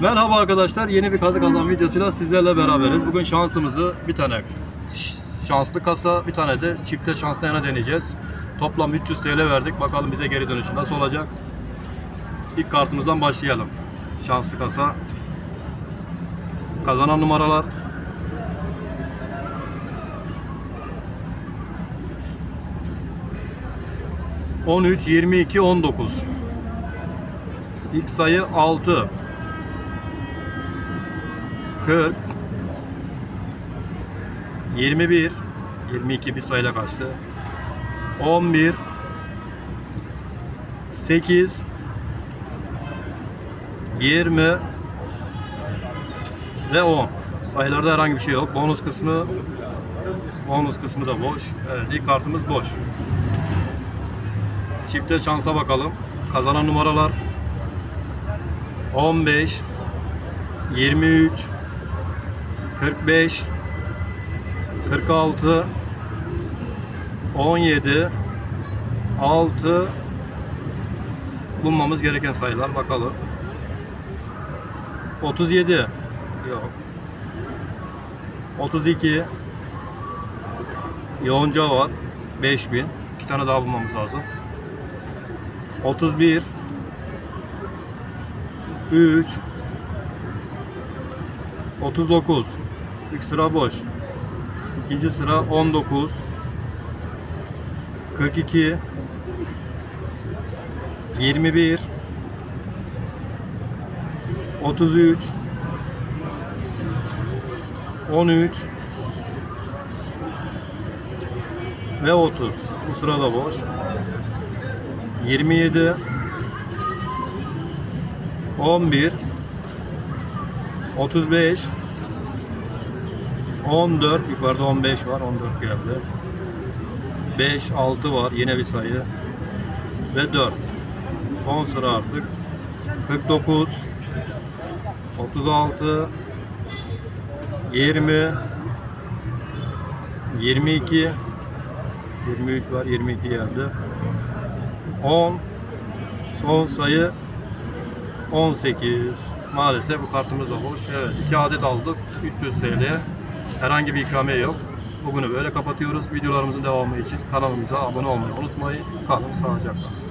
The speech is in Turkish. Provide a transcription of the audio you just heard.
Merhaba arkadaşlar. Yeni bir kazı kazan videosuyla sizlerle beraberiz. Bugün şansımızı bir tane şanslı kasa, bir tane de çifte şanslı yana deneyeceğiz. Toplam 300 TL verdik. Bakalım bize geri dönüşü nasıl olacak. İlk kartımızdan başlayalım. Şanslı kasa. Kazanan numaralar On üç, yirmi iki, on dokuz. İlk sayı 6 40 21 22 bir sayıyla kaçtı. 11 8 20 ve 10 sayılarda herhangi bir şey yok. Bonus kısmı bonus kısmı da boş. Evet ilk kartımız boş. Çifte şansa bakalım. Kazanan numaralar 15 23 45 46 17 6 bulmamız gereken sayılar bakalım. 37 yok. 32 Yoğunca var. 5000 iki tane daha bulmamız lazım. 31 3 39 İlk sıra boş. İkinci sıra 19 42 21 33 13 ve 30. Bu sırada boş. 27 11 35 14 yukarıda 15 var 14 geldi. 5 6 var yine bir sayı. Ve 4 son sıra artık. 49 36 20 22 23 var 22 geldi. 10 son sayı 18 maalesef bu kartımız da boş. Evet 2 adet aldık. 300 TL herhangi bir ikramiye yok. Bugünü böyle kapatıyoruz. Videolarımızın devamı için kanalımıza abone olmayı unutmayın. Kalın sağlıcakla